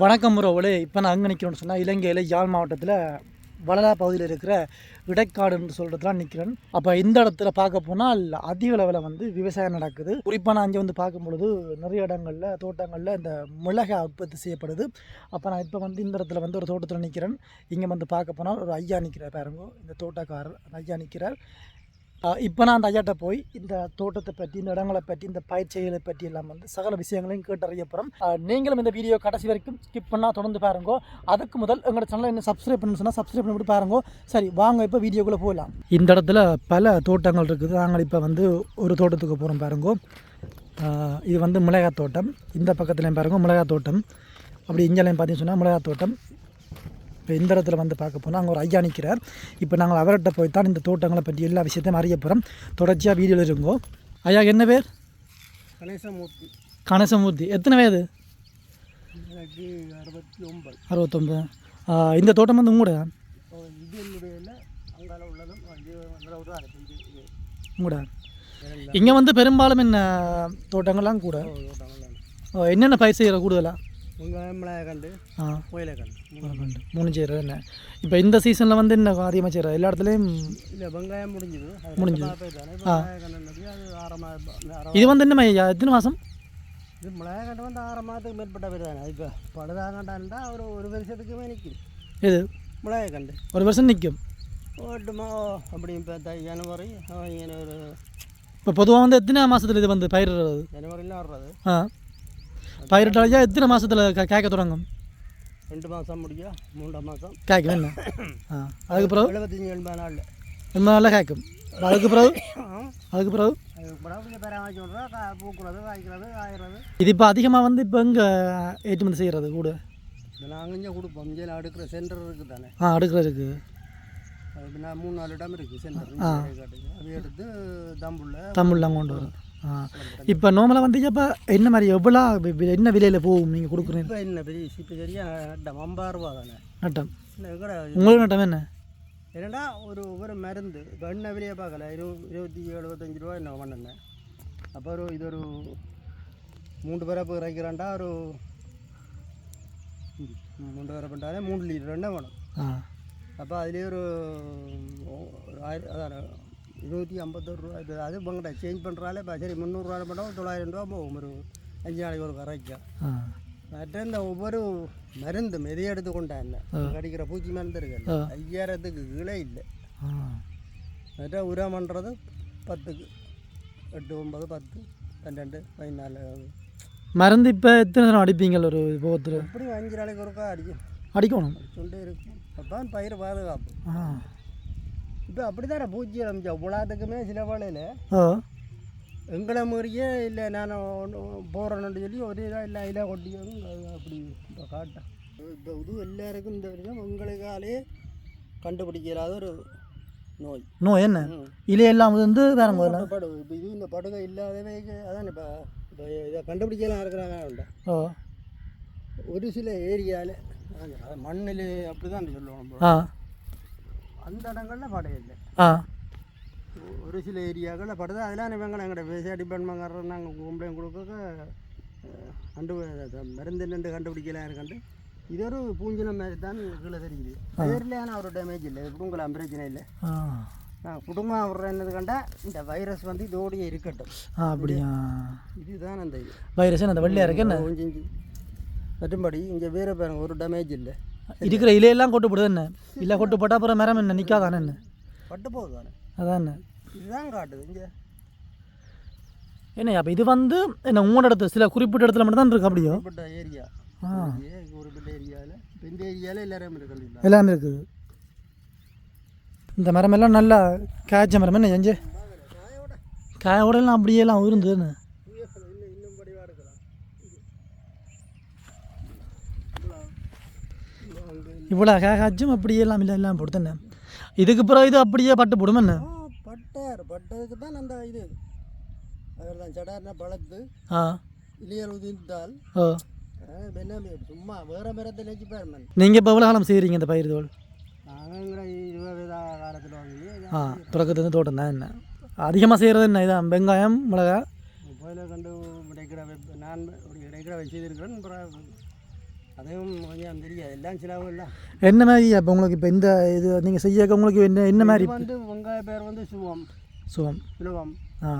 வணக்கம் உறவுகளே இப்போ நான் அங்கே நிற்கிறேன்னு சொன்னால் இலங்கையில் யாழ் மாவட்டத்தில் வளலா பகுதியில் இருக்கிற இடைக்காடுன்னு சொல்கிறதுலாம் நிற்கிறேன் அப்போ இந்த இடத்துல பார்க்க போனால் அதிக அளவில் வந்து விவசாயம் நடக்குது. குறிப்பாக நான் அங்கே வந்து பார்க்கும் பொழுது நிறைய இடங்களில் தோட்டங்களில் இந்த மிளகா உற்பத்தி செய்யப்படுது. அப்போ நான் இப்போ வந்து இந்த இடத்துல வந்து ஒரு தோட்டத்தில் நிற்கிறேன் இங்கே வந்து பார்க்க போனால் ஒரு ஐயா நிற்கிறார் பாருங்க இந்த தோட்டக்காரர் ஐயா நிற்கிறார் இப்போ நான் அந்த ஐயாட்ட போய் இந்த தோட்டத்தை பற்றி இந்த இடங்களை பற்றி இந்த பயிற்சிகளை பற்றி எல்லாம் வந்து சகல விஷயங்களையும் கேட்டறிய போகிறோம் நீங்களும் இந்த வீடியோ கடைசி வரைக்கும் ஸ்கிப் பண்ணால் தொடர்ந்து பாருங்க. அதுக்கு முதல் எங்களோட சேனலை என்ன சப்ஸ்கிரைப் பண்ணு சொன்னால் சப்ஸ்கிரைப் பண்ணிவிட்டு பாருங்க. சரி வாங்க இப்போ வீடியோக்குள்ளே போகலாம். இந்த இடத்துல பல தோட்டங்கள் இருக்குது. நாங்கள் இப்போ வந்து ஒரு தோட்டத்துக்கு போகிறோம் பாருங்கோ. இது வந்து மிளகாய் தோட்டம். இந்த பக்கத்துலையும் பாருங்க மிளகாய் தோட்டம். அப்படி இங்கேலையும் பார்த்தீங்கன்னு சொன்னால் மிளகாய் தோட்டம். இப்போ இந்த இடத்துல வந்து பார்க்க போனால் அங்கே ஒரு ஐயா நிற்கிறார் இப்போ நாங்கள் அவர்கிட்ட போய் தான் இந்த தோட்டங்களை பற்றி எல்லா விஷயத்தையும் அறிய போகிறோம் தொடர்ச்சியாக வீடியோவில் இருங்கோ. ஐயா என்ன பேர்? கணேசமூர்த்தி. கணேசமூர்த்தி. எத்தனை வயது? அறுபத்தி ஒன்பது அறுபத்தொம்பது. இந்த தோட்டம் வந்து உங்களோட உங்களோட? இங்கே வந்து பெரும்பாலும் என்ன தோட்டங்கள்லாம் கூட? என்னென்ன பயிர் செய்கிற கூடுதலாக வெங்காயம் ஆ. கோயிலை கண்டு. கண்டு. மூணு செய்கிற என்ன? இப்போ இந்த சீசனில் வந்து என்ன அதிகமாக செய்கிற எல்லா இடத்துலையும் இல்லை வெங்காயம் முடிஞ்சது. முடிஞ்சுது. ஆறு இது வந்து என்ன எத்தனை மாதம் இது மிளகாய் கண்டு வந்து ஆறு மாதத்துக்கு மேற்பட்ட பேர் தானே. இப்போ பழுதாக கண்டாண்டா ஒரு ஒரு வருஷத்துக்குமே நிற்குது இது மிளகாய் கண்டு. ஒரு வருஷம் நிற்கும் ஓட்டுமா? அப்படி இப்போ ஜனவரி ஒரு இப்போ பொதுவாக வந்து எத்தனை மாதத்தில் இது வந்து பயிரிடுறது? ஜனவரியில் வர்றது. ஆ. பயிரிட்டாலையா எத்தனை மாதத்தில் காய்க்க தொடங்கும்? ரெண்டு மாதம் முடியும் மூன்றாம் மாதம் காய்க்கும் என்ன? ஆ அதுக்கு பிறகு? எழுபத்தஞ்சி எண்பது நாளில் ரொம்ப நாளில் காய்க்கும் அதுக்கு பிறகு? அதுக்கு பிறகு இது இப்போ அதிகமாக வந்து இப்போ இங்கே ஏற்றுமதி செய்கிறது கூட? நாங்கள் இங்கே கொடுப்போம். இங்கே அடுக்கிற சென்டர் இருக்குது தானே. ஆ அடுக்கிறதுக்கு அது இப்ப நான் மூணு நாலு இடம் இருக்குது சென்டர் அது எடுத்து தம்புள்ள தமிழ்லாம் கொண்டு வரும். இப்போ நார்மலாக வந்து இப்போ என்ன மாதிரி எவ்வளோ என்ன விலையில் போகும் நீங்கள் கொடுக்குறீங்க? இப்போ என்ன பெரிய இப்போ சரியா நட்டம் ஐம்பது தானே? நட்டம். உங்களுக்கு நட்டம் என்ன? என்னடா ஒரு ஒரு மருந்து. இப்போ என்ன விலையை பார்க்கல? இரு இருபத்தி எழுபத்தஞ்சு ரூபா என்ன பண்ணேன். அப்போ ஒரு இது ஒரு மூன்று பரப்பு இறக்கிறாண்டா ஒரு மூன்று பரப்பு பண்ணாலே மூணு லிட்டர் என்ன வேணும். அப்போ அதுலேயே ஒரு ஒரு ஆயிரம் அதான் இருநூற்றி ஐம்பத்தோரு ரூபா இது அது உங்கள்கிட்ட சேஞ்ச் பண்ணுறாலே சரி முந்நூறுரூவா பண்ணால் தொள்ளாயிரம் ரூபா போகும் ஒரு அஞ்சு நாளைக்கு ஒரு கரைக்கும் மற்ற இந்த ஒவ்வொரு மருந்தும் எதை எடுத்துக்கொண்டா என்ன கடிக்கிற பூச்சி மருந்து இருக்கு ஐயாயிரத்துக்கு கீழே இல்லை. மற்ற உரம் பண்ணுறது பத்துக்கு எட்டு ஒன்பது பத்து பன்னெண்டு பதினாலு. மருந்து இப்போ எத்தனை நேரம் அடிப்பீங்க ஒரு போகத்தில் எப்படி அஞ்சு நாளைக்கு ஒருக்கா அடிக்கும்? அடிக்கணும். அடிச்சுட்டே இருக்கும். அப்போ பயிர் பாதுகாப்பு. இப்போ அப்படி தானே பூச்சி அமைச்சா உலாத்துக்குமே சில வேளையில் எங்களை மாதிரியே இல்லை நான் போகிறேன்னு சொல்லி ஒரு இதாக இல்லை இதாக கொட்டி அது அப்படி இப்போ காட்டேன். இப்போ இது எல்லாருக்கும் இந்த வருஷம் உங்களுக்காலே கண்டுபிடிக்கலாத ஒரு நோய். நோ என்ன. இலையெல்லாம் வந்து வேற முதல்ல இப்போ இது இந்த படுகை இல்லாதவே அதான் இப்போ இப்போ இதை கண்டுபிடிக்கலாம் இருக்கிறாங்க உண்டு. ஓ ஒரு சில ஏரியாவில் மண்ணில் அப்படி தான் சொல்லுவோம் அந்த இடங்களில் படையில்லை ஆ. ஒரு சில ஏரியாக்களில் படுது அதெல்லாம் இவங்க எங்கள்கிட்ட விவசாய டிபார்ட்மெண்ட் நாங்கள் கம்ப்ளைண்ட் கொடுக்க கண்டு மருந்து என்னென்று கண்டுபிடிக்கலாம் இருக்கண்டு இது ஒரு பூஞ்சின மாதிரி தான் கீழே தெரியுது. நேரில் ஒரு டேமேஜ் இல்லை. உங்களாம் பிரச்சனை இல்லை. குடும்பம் விடுறேன்னு கண்டா இந்த வைரஸ் வந்து இதோடய இருக்கட்டும். அப்படியா? இதுதான் அந்த வைரஸ் அந்த வெள்ளையா இருக்கு கொஞ்சம் மற்றும்படி இங்கே வேறு பாருங்க ஒரு டேமேஜ் இல்லை. இருக்கிற இலையெல்லாம் கொட்டு போடுது என்ன? இல்லை கொட்டு போட்டால் அப்புறம் மரம் என்ன? நிற்காதானே என்ன? பட்டு போகுது தானே. அதான் என்ன? இதுதான் காட்டுது இங்கே. என்ன அப்போ இது வந்து என்ன உங்களோட இடத்துல சில குறிப்பிட்ட இடத்துல மட்டும் தான் இருக்கு அப்படியோ? குறிப்பிட்ட ஏரியா ஆ. குறிப்பிட்ட ஏரியாவில் இந்த ஏரியாவில் எல்லாரும் இல்லை. எல்லாமே இருக்குது. இந்த மரம் எல்லாம் நல்லா காய்ச்ச மரம் என்ன செஞ்சு? காயோட. எல்லாம் அப்படியே எல்லாம் இருந்ததுன்னு இவ்வளோ காய்ச்சும் அப்படியே எல்லாம் இல்லை எல்லாம் என்ன? இதுக்கு பிறகு இது அப்படியே பட்டு போடும் என்ன? பட்டார். பட்டதுக்கு தான் அந்த இது. அதில் தான் சடார்னா பழத்து ஆ. இளையர் உதிர்ந்தால் ஓ சும்மா வேறு மரத்தில் வச்சு பேர் மண் நீங்கள் இப்போ எவ்வளோ காலம் செய்கிறீங்க இந்த பயிர் தோல்? நாங்கள் இருபது காலத்தில் வாங்கி ஆ தொடக்கத்துலேருந்து தோட்டம் தான் என்ன? அதிகமாக செய்கிறது என்ன? இதான் வெங்காயம் மிளகா போயில கண்டு கிடைக்கிற நான் ஒரு கிடைக்கிற வச்சு இருக்கிறேன் அதுவும் கொஞ்சம் தெரியாது. எல்லாம் சிலவு இல்லை என்ன மாதிரி அப்போ உங்களுக்கு இப்போ இந்த இது நீங்கள் செய்ய உங்களுக்கு என்ன என்ன மாதிரி வந்து வெங்காய பேர் வந்து சுவம். சுகம் சுலபம் ஆ.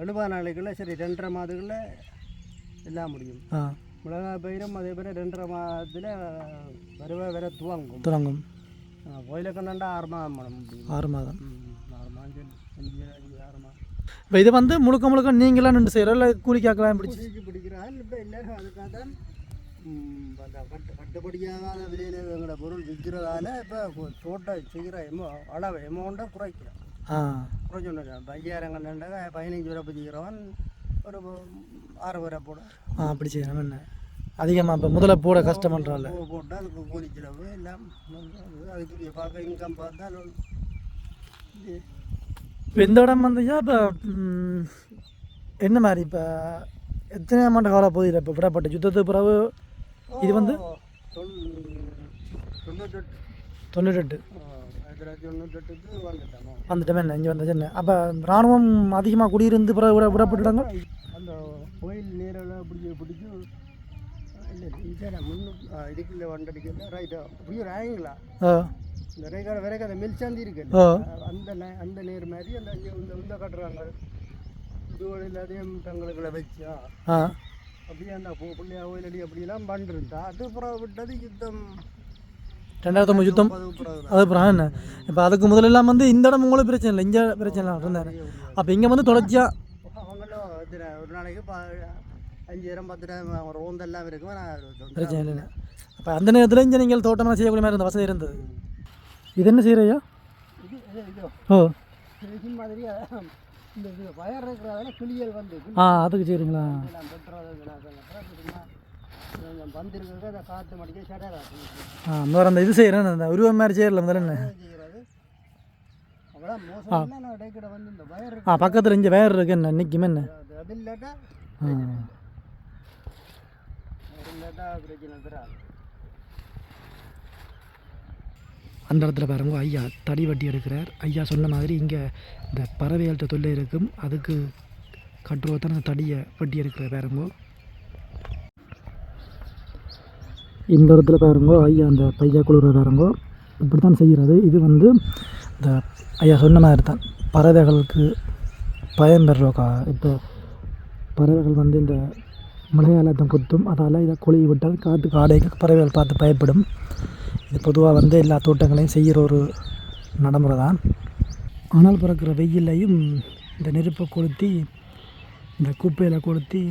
எழுபது நாளைக்குள்ள சரி ரெண்டரை மாதத்துக்குள்ள எல்லாம் முடியும். ஆ. மிளகாய் பயிரும் அதே போல் ரெண்டரை மாதத்தில் வரவே வர துவங்கும். தொடங்கும் கோயிலுக்கு கண்டாண்டா ஆறு மாதம் ஆறு மாதம். ஆறு மாதம் ஆறு மாதம். இப்போ இது வந்து முழுக்க முழுக்க நீங்களாம் நின்று செய்கிறோம் இல்லை கூலிக்காக்கலாம் பிடிச்சி? பூஜைக்கு பிடிக்கிறாள் இப்போ எல்லாரும் அதுக்காக தான் கட்டுப்படியாகாத விலையில் எங்களோட பொருள் விற்கிறதால இப்போ தோட்டம் செய்கிற எமோ அளவு எமௌண்ட்டை குறைக்கிறோம் ஆ. குறைச்சு ஐயாயிரம் கண்டாண்டா பதினஞ்சு ரூபா பிடிக்கிறவன் ஒரு ஆறு ரூபா போட. ஆ அப்படி செய்யணும் என்ன? அதிகமாக இப்போ முதல்ல போட கஷ்டமன்றால போட்டால் அதுக்கு கூலி செலவு எல்லாம் அதுக்குரிய பார்க்க இன்கம் பார்த்தால் இது இப்போ இந்த இடம் இப்போ என்ன மாதிரி இப்போ எத்தனை ஆண்டு காலம் போகுது இப்போ விடப்பட்ட யுத்தத்துக்கு பிறகு இது வந்து தொண்ணூற்றெட்டு ஆ, வந்துட்டோம் என்ன? இங்கே வந்தது என்ன? அப்போ இராணுவம் அதிகமாக குடியிருந்து பிறகு விட விடப்பட்டுட்டாங்க அந்த கோயில் நீரெல்லாம் பிடிச்சி பிடிச்சி இல்லை இதுக்குள்ள வண்டடிக்கல ரைட்டா அப்படியே ராயங்களா? ஆ இந்த ரேகால விரைக்காத மில்சாந்தி இருக்கு அந்த அந்த நேர் மாதிரி அந்த இந்த இந்த கட்டுறாங்க. இது எல்லாத்தையும் தங்களுக்குள்ள வச்சா அப்படியே அந்த பு- பிள்ளையா கோயிலடி அப்படியெல்லாம் பண்ணிருந்தா அது பிறகு விட்டது யுத்தம். ரெண்டாயிரத்தி ஒம்பது யுத்தம். அது பிறகு அது அப்புறம் என்ன? இப்போ அதுக்கு முதலெல்லாம் வந்து இந்த இடம் உங்களுக்கு பிரச்சனை இல்லை. இங்கே பிரச்சனை இல்லை இருந்தாரு அப்போ இங்கே வந்து தொடர்ச்சியாக அவங்களும் ஒரு நாளைக்கு அஞ்சாயிரம் பத்தாயிரம் ரோந்தெல்லாம் இருக்கும் நான் பிரச்சனை இல்லை. அப்போ அந்த நேரத்தில் இங்கே நீங்கள் தோட்டமாக செய்யக்கூடிய மாதிரி இருந்த வசதி இருந்தது. இது என்ன செய்கிறையா ஓ. வயர் ஆ அதுக்கு சடை ஆ முதல்ல அந்த இது செய்கிறேன் அந்த உருவம் மாதிரி செய்யல முதல்ல வயர் ஆ பக்கத்தில் இங்கே வேறு இருக்கு என்ன நிற்கும் என்ன? ஆ அது இல்லாட்டா பிரச்சனை தராது அந்த இடத்துல பாருங்க ஐயா தடி வட்டி எடுக்கிறார். ஐயா சொன்ன மாதிரி இங்கே இந்த பறவைகள்கிட்ட தொல்லை இருக்கும். அதுக்கு கட்டுருவத்தான் அந்த தடியை வட்டி எடுக்கிற பாருங்கோ. இந்த இடத்துல பாருங்கோ ஐயா அந்த பையா குளிர பாருங்கோ. இப்படி தான் செய்கிறது. இது வந்து இந்த ஐயா சொன்ன மாதிரி தான் பறவைகளுக்கு பயம் பெறுறோக்கா? இப்போ பறவைகள் வந்து இந்த மழையாலத்தம் குத்தும் அதால் இதை குழி விட்டால் காட்டுக்கு ஆடைக்கு பறவைகள் பார்த்து பயப்படும். இது பொதுவாக வந்து எல்லா தோட்டங்களையும் செய்கிற ஒரு நடைமுறை தான் ஆனால் பிறக்கிற வெயிலையும் இந்த நெருப்பை கொளுத்தி இந்த குப்பையில் கொளுத்தி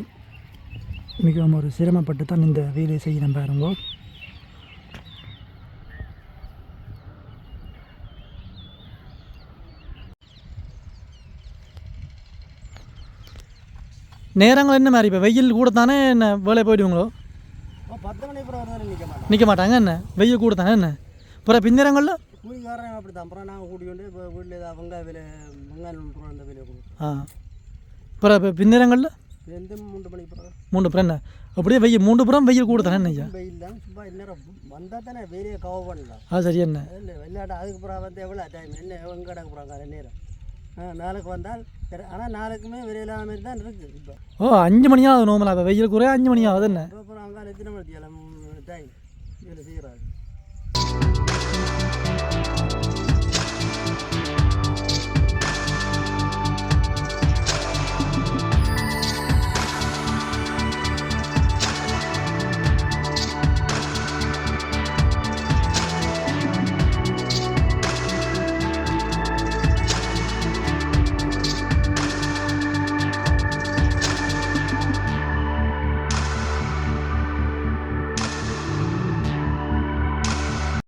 மிகவும் ஒரு சிரமப்பட்டு தான் இந்த வேலையை செய்யணும் பாருங்க. நேரங்கள் என்ன மாதிரி? இப்போ வெயில் கூட தானே என்ன வேலை போயிடுவீங்களோ ஓ பத்து மணி அப்புறம் வரதானே நிற்க மாட்டாங்க என்ன? வெயில் கூட தானே என்ன? அப்புறம் பின்னரங்களில் கூலிக்காரன் அப்படி தான் அப்புறம் நாங்கள் கூட்டி கொண்டு இப்போ வீட்டில் ஏதாவது வெங்காய விலை வெங்காயம் ரூபா அந்த விலையை ஆ. அப்புறம் இப்போ பின்னரங்களில் எந்த மூன்று மணிக்கு பிறகு. மூன்று புறம் என்ன? அப்படியே வெயில் மூன்று புறம் வெயில் கூட தானே ஐயா? வெயில் தான் சும்மா இந்நேரம் வந்தால் தானே வெளியே கவர் பண்ணலாம். அது சரி என்ன? இல்லை விளையாட்டு அதுக்கு பிறகு வந்து எவ்வளோ டைம் என்ன வெங்கடக்கு போகிறாங்க நேரம். ஆ நாளைக்கு வந்தால் ஆனால் நாளைக்குமே விரையிலாத மாதிரி தான் இருக்குது இப்போ. ஓ அஞ்சு மணி ஆகுது நோமலா இப்போ வெயில் குறைய அஞ்சு மணி ஆகுது என்ன? அப்புறம் அங்கே எத்தனை மணி டைம் இதில் செய்கிறாரு